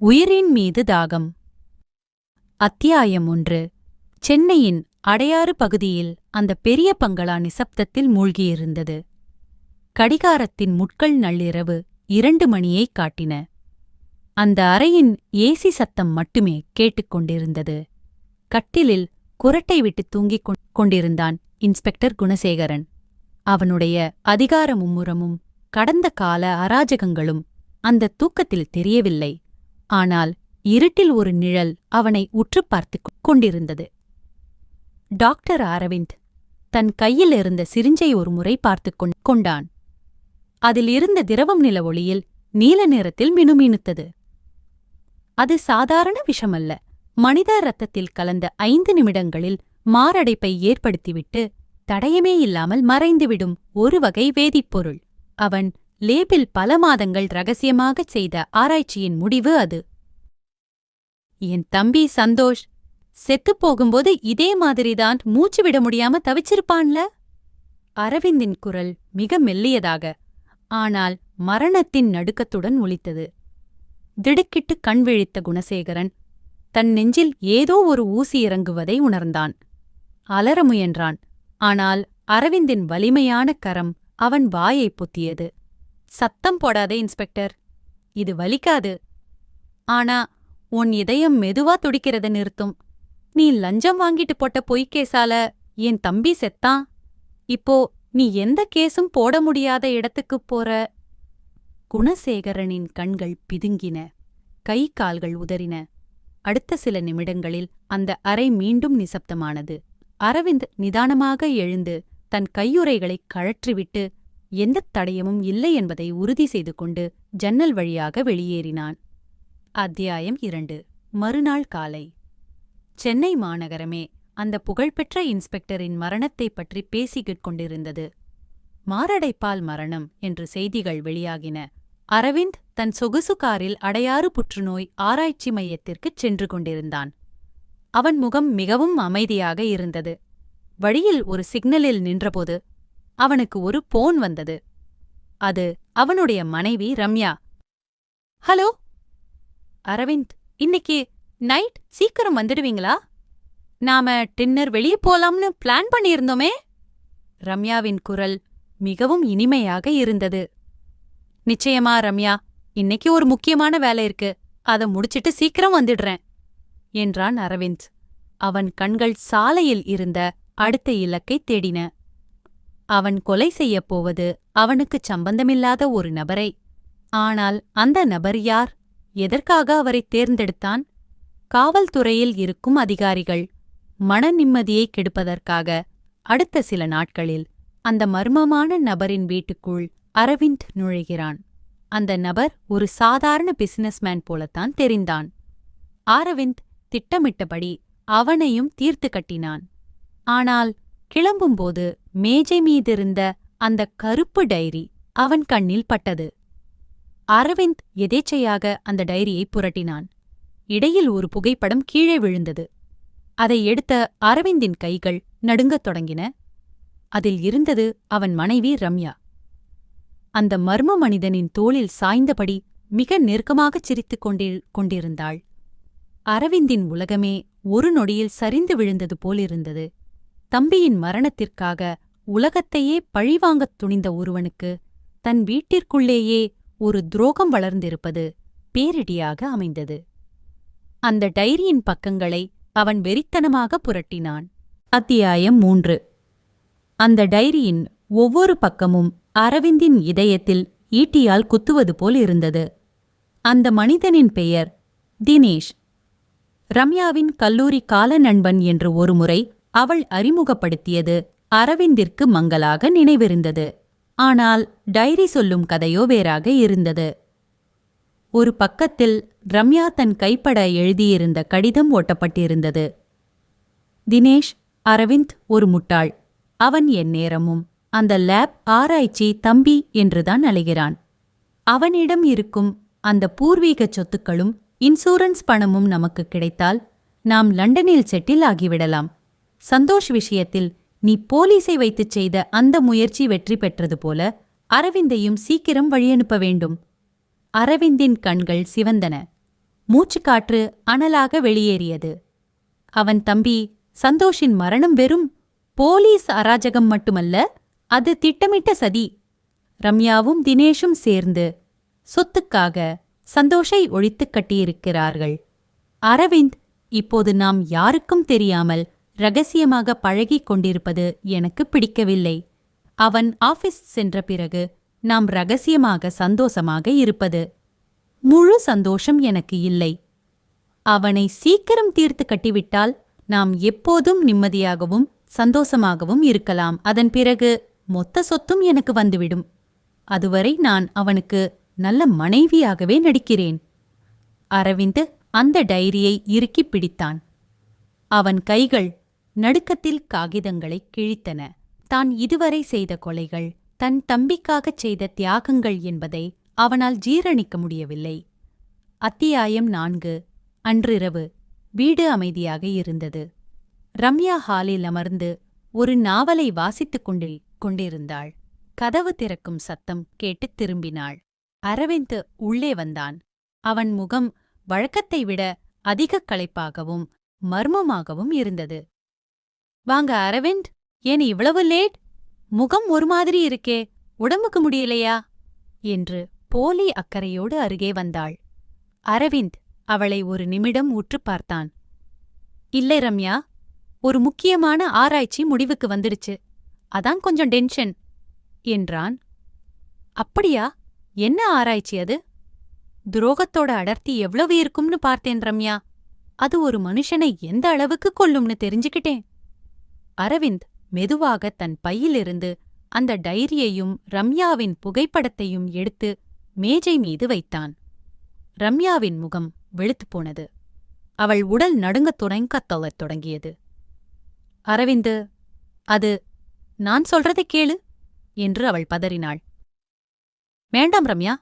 உயிரின் மீது தாகம். அத்தியாயம் ஒன்று. சென்னையின் அடையாறு பகுதியில் அந்த பெரிய பங்களா நிசப்தத்தில் மூழ்கியிருந்தது. கடிகாரத்தின் முட்கள் நள்ளிரவு இரண்டு மணியைக் காட்டின. அந்த அறையின் ஏசி சத்தம் மட்டுமே கேட்டுக்கொண்டிருந்தது கட்டிலில் குரட்டை விட்டு தூங்கிக் கொண்டிருந்தான் இன்ஸ்பெக்டர் குணசேகரன். அவனுடைய அதிகார மும்முரமும் கடந்த கால அராஜகங்களும் அந்த தூக்கத்தில் தெரியவில்லை. ஆனால் இருட்டில் ஒரு நிழல் அவனை உற்றுப் பார்த்துக் கொண்டிருந்தது. டாக்டர் அரவிந்த் தன் கையில் இருந்த சிரிஞ்சை ஒரு முறை பார்த்து கொண்டான். அதில் இருந்த திரவம் நில ஒளியில் நீல நிறத்தில் மினுமினுத்தது. அது சாதாரண விஷமல்ல. மனித ரத்தத்தில் கலந்த ஐந்து நிமிடங்களில் மாரடைப்பை ஏற்படுத்திவிட்டு தடயமே இல்லாமல் மறைந்துவிடும் ஒரு வகை வேதிப்பொருள். அவன் லேபில் பல மாதங்கள் ரகசியமாகச் செய்த ஆராய்ச்சியின் முடிவு அது. என் தம்பி சந்தோஷ் செத்துப் போகும்போது இதே மாதிரிதான் மூச்சு விட முடியாம தவிச்சிருப்பான்ல? அரவிந்தின் குரல் மிக மெல்லியதாக ஆனால் மரணத்தின் நடுக்கத்துடன் ஒலித்தது. திடுக்கிட்டு கண் விழித்த குணசேகரன் தன் நெஞ்சில் ஏதோ ஒரு ஊசி இறங்குவதை உணர்ந்தான். அலற முயன்றான் ஆனால் அரவிந்தின் வலிமையான கரம் அவன் வாயைப் பொத்தியது. சத்தம் போடாதே இன்ஸ்பெக்டர். இது வலிக்காது. ஆனா உன் இதயம் மெதுவா துடிக்கிறத நிறுத்தும். நீ லஞ்சம் வாங்கிட்டு போட்ட பொய்க்கேசால என் தம்பி செத்தான். இப்போ நீ எந்த கேஸும் போட முடியாத இடத்துக்குப் போற. குணசேகரனின் கண்கள் பிதுங்கின. கை கால்கள் உதறின. அடுத்த சில நிமிடங்களில் அந்த அறை மீண்டும் நிசப்தமானது. அரவிந்த் நிதானமாக எழுந்து தன் கையுறைகளைக் கழற்றிவிட்டு எந்தத் தடயமும் இல்லை என்பதை உறுதி செய்து கொண்டு ஜன்னல் வழியாக வெளியேறினான். அத்தியாயம் இரண்டு. மறுநாள் காலை. சென்னை மாநகரமே அந்த புகழ்பெற்ற இன்ஸ்பெக்டரின் மரணத்தைப் பற்றி பேசிக்கிட் கொண்டிருந்தது. மாரடைப்பால் மரணம் என்று செய்திகள் வெளியாகின. அரவிந்த் தன் சொகுசு காரில் அடையாறு புற்றுநோய் ஆராய்ச்சி மையத்திற்குச் சென்று கொண்டிருந்தான். அவன் முகம் மிகவும் அமைதியாக இருந்தது. வழியில் ஒரு சிக்னலில் நின்றபோது அவனுக்கு ஒரு போன் வந்தது. அது அவனுடைய மனைவி ரம்யா. ஹலோ அரவிந்த் இன்னைக்கு நைட் சீக்கிரம் வந்துடுவீங்களா? நாம டின்னர் வெளியே போலாம்னு பிளான் பண்ணியிருந்தோமே? ரம்யாவின் குரல் மிகவும் இனிமையாக இருந்தது. நிச்சயமா ரம்யா இன்னைக்கு ஒரு முக்கியமான வேலை இருக்கு. அத முடிச்சிட்டு சீக்கிரம் வந்துடுறேன் என்றான் அரவிந்த். அவன் கண்கள் சாலையில் இருந்த அடுத்த இலக்கை தேடின. அவன் கொலை செய்யப் போவது அவனுக்குச் சம்பந்தமில்லாத ஒரு நபரை. ஆனால் அந்த நபர் யார்? எதற்காக அவரைத் தேர்ந்தெடுத்தான்? காவல்துறையில் இருக்கும் அதிகாரிகள் மன நிம்மதியை கெடுப்பதற்காக அடுத்த சில நாட்களில் அந்த மர்மமான நபரின் வீட்டுக்குள் அரவிந்த் நுழைகிறான். அந்த நபர் ஒரு சாதாரண பிசினஸ்மேன் போலத்தான் தெரிந்தான். அரவிந்த் திட்டமிட்டபடி அவனையும் தீர்த்து கட்டினான். ஆனால் கிளம்பும்போது மேஜை மீதிருந்த அந்த கருப்பு டைரி அவன் கண்ணில் பட்டது. அரவிந்த் எதேச்சையாக அந்த டைரியை புரட்டினான். இடையில் ஒரு புகைப்படம் கீழே விழுந்தது. அதை எடுத்த அரவிந்தின் கைகள் நடுங்கத் தொடங்கின. அதில் இருந்தது அவன் மனைவி ரம்யா. அந்த மர்ம மனிதனின் தோளில் சாய்ந்தபடி மிக நெருக்கமாகச் சிரித்துக் கொண்டி கொண்டிருந்தாள். அரவிந்தின் உலகமே ஒரு நொடியில் சரிந்து விழுந்தது போலிருந்தது. தம்பியின் மரணத்திற்காக உலகத்தையே பழிவாங்கத் துணிந்த ஒருவனுக்கு தன் வீட்டிற்குள்ளேயே ஒரு துரோகம் வளர்ந்திருப்பது பேரிடியாக அமைந்தது. அந்த டைரியின் பக்கங்களை அவன் வெறித்தனமாக புரட்டினான். அத்தியாயம் மூன்று. அந்த டைரியின் ஒவ்வொரு பக்கமும் அரவிந்தின் இதயத்தில் ஈட்டியால் குத்துவது போல் இருந்தது. அந்த மனிதனின் பெயர் தினேஷ். ரம்யாவின் கல்லூரி கால நண்பன் என்று ஒருமுறை அவள் அறிமுகப்படுத்தியது அரவிந்திற்கு மங்கலாக நினைவிருந்தது. ஆனால் டைரி சொல்லும் கதையோ வேறாக இருந்தது. ஒரு பக்கத்தில் ரம்யா தன் கைப்பட எழுதியிருந்த கடிதம் ஒட்டப்பட்டிருந்தது தினேஷ் அரவிந்த் ஒரு முட்டாள். அவன் என் நேரமும் அந்த லேப் ஆராய்ச்சி தம்பி என்றுதான் அழைகிறான் அவனிடம் இருக்கும் அந்த பூர்வீக சொத்துக்களும் இன்சூரன்ஸ் பணமும் நமக்கு கிடைத்தால் நாம் லண்டனில் செட்டில் ஆகிவிடலாம். சந்தோஷ் விஷயத்தில் நீ போலீஸை வைத்துச் செய்த அந்த முயற்சி வெற்றி பெற்றது போல அரவிந்தையும் சீக்கிரம் வழியனுப்ப வேண்டும். அரவிந்தின் கண்கள் சிவந்தன. மூச்சுக்காற்று அனலாக வெளியேறியது. அவன் தம்பி சந்தோஷின் மரணம் வெறும் போலீஸ் அராஜகம் மட்டுமல்ல அது திட்டமிட்ட சதி. ரம்யாவும் தினேஷும் சேர்ந்து சொத்துக்காக சந்தோஷை ஒழித்துக் கட்டியிருக்கிறார்கள். அரவிந்த் இப்போது நாம் யாருக்கும் தெரியாமல் ரகசியமாக பழகிக் கொண்டிருப்பது எனக்கு பிடிக்கவில்லை. அவன் ஆபீஸ் சென்ற பிறகு நாம் ரகசியமாக சந்தோஷமாக இருப்பது. முழு சந்தோஷம் எனக்கு இல்லை. அவனை சீக்கிரம் தீர்த்து கட்டிவிட்டால் நாம் எப்போதும் நிம்மதியாகவும் சந்தோஷமாகவும் இருக்கலாம். அதன் பிறகு மொத்த சொத்தும் எனக்கு வந்துவிடும். அதுவரை நான் அவனுக்கு நல்ல மனைவியாகவே நடிக்கிறேன். அரவிந்த் அந்த டைரியை இறுக்கிப் பிடித்தான். அவன் கைகள் நடுக்கத்தில் காகிதங்களை கிழித்தன. தான் இதுவரை செய்த கொலைகள் தன் தம்பிக்காகச் செய்த தியாகங்கள் என்பதை அவனால் ஜீரணிக்க முடியவில்லை. அத்தியாயம் நான்கு. அன்றிரவு. வீடு அமைதியாக இருந்தது. ரம்யா ஹாலில் அமர்ந்து ஒரு நாவலை வாசித்துக் கொண்டே கொண்டிருந்தாள். கதவு திறக்கும் சத்தம் கேட்டுத் திரும்பினாள். அரவிந்த் உள்ளே வந்தான். அவன் முகம் வழக்கத்தை விட அதிக களைப்பாகவும் மர்மமாகவும் இருந்தது. வாங்க அரவிந்த். ஏன் இவ்வளவு லேட்? முகம் ஒரு மாதிரி இருக்கே. உடம்புக்கு முடியலையா? என்று போலி அக்கறையோடு அருகே வந்தாள். அரவிந்த் அவளை ஒரு நிமிடம் உற்று பார்த்தான். இல்லை ரம்யா. ஒரு முக்கியமான ஆராய்ச்சி முடிவுக்கு வந்துடுச்சு. அதான் கொஞ்சம் டென்ஷன் என்றான். அப்படியா? என்ன ஆராய்ச்சி அது? துரோகத்தோட அடர்த்தி எவ்வளவு இருக்கும்னு பார்த்தேன் ரம்யா. அது ஒரு மனுஷனை எந்த அளவுக்கு கொல்லும்னு தெரிஞ்சுக்கிட்டேன். அரவிந்த் மெதுவாக தன் பையிலிருந்து அந்த டைரியையும் ரம்யாவின் புகைப்படத்தையும் எடுத்து மேஜை மீது வைத்தான். ரம்யாவின் முகம் வெளுத்துப் போனது. அவள் உடல் நடுங்கத் துணைங்கத் தொழத் தொடங்கியது. அரவிந்து அது நான் சொல்றதைக் கேளு என்று அவள் பதறினாள். வேண்டாம் ரம்யா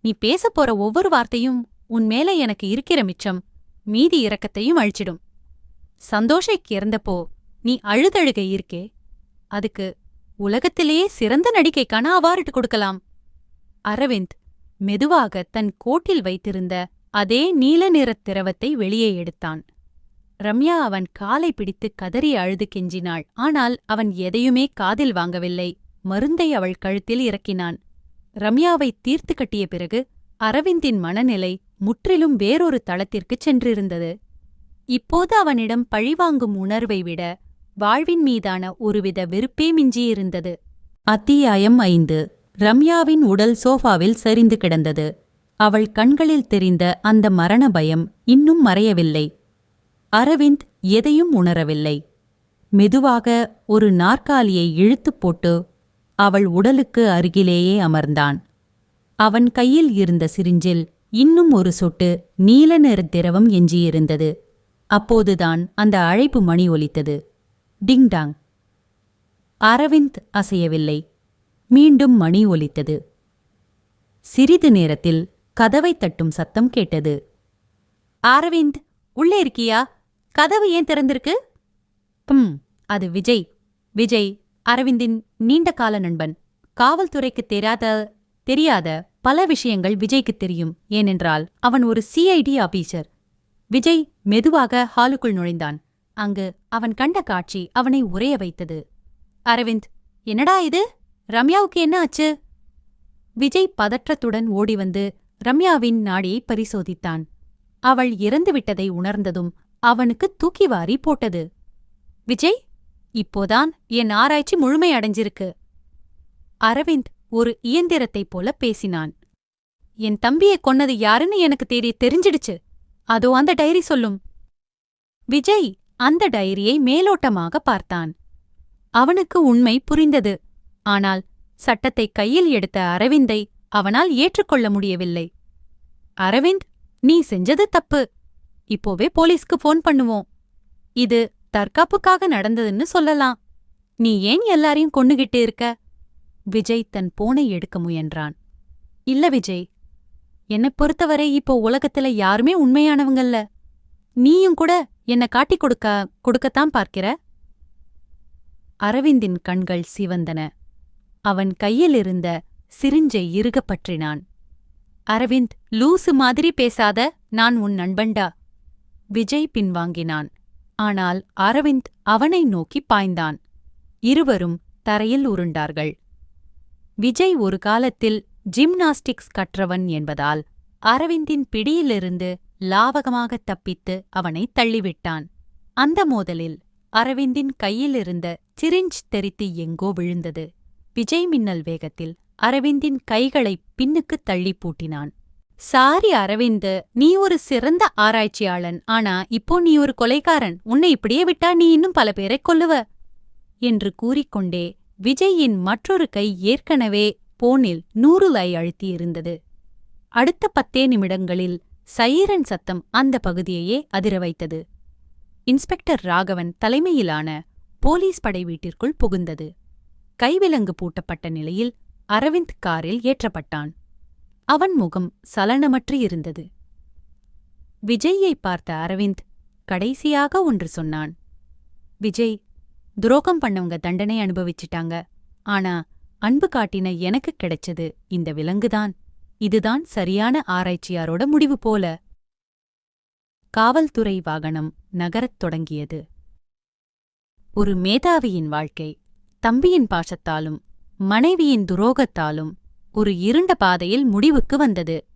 நீ பேசப் போற ஒவ்வொரு வார்த்தையும் உன் மேலே எனக்கு இருக்கிற மிச்சம் மீதி இரக்கத்தையும் அழிச்சிடும். சந்தோஷைக்கு இறந்தப்போ நீ அழுதழுகை இருக்கே. அதுக்கு உலகத்திலேயே சிறந்த நடிகைக்கான அவார்டு கொடுக்கலாம். அரவிந்த் மெதுவாக தன் கோட்டில் வைத்திருந்த அதே நீல நிறத் திரவத்தை வெளியே எடுத்தான். ரம்யா அவன் காலை பிடித்து கதறி அழுது கெஞ்சினாள். ஆனால் அவன் எதையுமே காதில் வாங்கவில்லை. மருந்தை அவள் கழுத்தில் இறக்கினான். ரம்யாவை தீர்த்து கட்டிய பிறகு அரவிந்தின் மனநிலை முற்றிலும் வேறொரு தளத்திற்குச் சென்றிருந்தது. இப்போது அவனிடம் பழிவாங்கும் உணர்வை விட வாழ்வின் மீதான ஒருவித வெறுப்பே மிஞ்சியிருந்தது. அத்தியாயம் ஐந்து. ரம்யாவின் உடல் சோஃபாவில் சரிந்து கிடந்தது. அவள் கண்களில் தெரிந்த அந்த மரண பயம் இன்னும் மறையவில்லை. அரவிந்த் எதையும் உணரவில்லை. மெதுவாக ஒரு நாற்காலியை இழுத்துப் போட்டு அவள் உடலுக்கு அருகிலேயே அமர்ந்தான். அவன் கையில் இருந்த சிரிஞ்சில் இன்னும் ஒரு சொட்டு நீல நிறத் திரவம் எஞ்சியிருந்தது. அப்போதுதான் அந்த அழைப்பு மணி ஒலித்தது. டிங்டாங் அரவிந்த் அசையவில்லை. மீண்டும் மணி ஒலித்தது. சிறிது நேரத்தில் கதவைத் தட்டும் சத்தம் கேட்டது. அரவிந்த் உள்ளே இருக்கியா? கதவு ஏன் திறந்திருக்கு? ம் அது விஜய். விஜய் அரவிந்தின் நீண்ட கால நண்பன். காவல்துறைக்கு தெரியாத தெரியாத பல விஷயங்கள் விஜய்க்குத் தெரியும். ஏனென்றால் அவன் ஒரு சிஐடி ஆபீசர் விஜய் மெதுவாக ஹாலுக்குள் நுழைந்தான். அங்கு அவன் கண்ட காட்சி அவனை உரைய வைத்தது. அரவிந்த் என்னடா இது? ரம்யாவுக்கு என்ன ஆச்சு? விஜய் பதற்றத்துடன் ஓடிவந்து ரம்யாவின் நாடியை பரிசோதித்தான். அவள் இறந்துவிட்டதை உணர்ந்ததும் அவனுக்கு தூக்கி வாரி போட்டது. விஜய் இப்போதான் என் ஆராய்ச்சி முழுமையடைஞ்சிருக்கு அரவிந்த் ஒரு இயந்திரத்தைப் போல பேசினான். என் தம்பியை கொன்னது யாருன்னு எனக்கு தேடி தெரிஞ்சிடுச்சு. அதோ அந்த டைரி சொல்லும். விஜய் அந்த டைரியை மேலோட்டமாக பார்த்தான். அவனுக்கு உண்மை புரிந்தது. ஆனால் சட்டத்தை கையில் எடுத்த அரவிந்தை அவனால் ஏற்றுக்கொள்ள முடியவில்லை. அரவிந்த் நீ செஞ்சது தப்பு. இப்போவே போலீஸ்க்கு ஃபோன் பண்ணுவோம். இது தற்காப்புக்காக நடந்ததுன்னு சொல்லலாம். நீ ஏன் எல்லாரையும் கொன்னுகிட்டு இருக்க? விஜய் தன் போனை எடுக்க முயன்றான். இல்ல விஜய் என்னை பொறுத்தவரை இப்போ உலகத்துல யாருமே உண்மையானவங்கல்ல. நீயும் கூட என்ன காட்டிக் கொடுக்க கொடுக்கத்தான் பார்க்கிற? அரவிந்தின் கண்கள் சிவந்தன. அவன் கையிலிருந்த சிரிஞ்சை இறுகப் பற்றினான் அரவிந்த் லூசு மாதிரி பேசாத நான் உன் நண்பண்டா விஜய் பின்வாங்கினான். ஆனால் அரவிந்த் அவனை நோக்கி பாய்ந்தான். இருவரும் தரையில் உருண்டார்கள். விஜய் ஒரு காலத்தில் ஜிம்னாஸ்டிக்ஸ் கற்றவன் என்பதால் அரவிந்தின் பிடியிலிருந்து லாவகமாக தப்பித்து அவனை தள்ளிவிட்டான். அந்த மோதலில் அரவிந்தின் கையிலிருந்த சிரிஞ்ச் தெரித்து எங்கோ விழுந்தது. விஜய் மின்னல் வேகத்தில் அரவிந்தின் கைகளை பின்னுக்கு தள்ளி பூட்டினான் சாரி அரவிந்த் நீ ஒரு சிறந்த ஆராய்ச்சியாளன். ஆனா இப்போ நீ ஒரு கொலைகாரன். உன்னை இப்படியே விட்டா நீ இன்னும் பல பேரைக் கொல்லுவ என்று கூறிக்கொண்டே விஜயின் மற்றொரு கை ஏற்கனவே போனில் நூறு லை அழுத்தியிருந்தது. அடுத்த பத்தே நிமிடங்களில் சைரன் சத்தம் அந்த பகுதியையே அதிர வைத்தது. இன்ஸ்பெக்டர் ராகவன் தலைமையிலான போலீஸ் படை வீட்டிற்குள் புகுந்தது. கைவிலங்கு பூட்டப்பட்ட நிலையில் அரவிந்த் காரில் ஏற்றப்பட்டான். அவன் முகம் சலனமற்று இருந்தது. விஜய்யை பார்த்த அரவிந்த் கடைசியாக ஒன்று சொன்னான். விஜய் துரோகம் பண்ணவங்க தண்டனை அனுபவிச்சிட்டாங்க. ஆனா அன்பு காட்டின எனக்கு கிடைச்சது இந்த விலங்குதான். இதுதான் சரியான ஆராய்ச்சியாரோட முடிவு போல. காவல்துறை வாகனம் நகரத் தொடங்கியது. ஒரு மேதாவியின் வாழ்க்கை தம்பியின் பாசத்தாலும் மனைவியின் துரோகத்தாலும் ஒரு இருண்ட பாதையில் முடிவுக்கு வந்தது.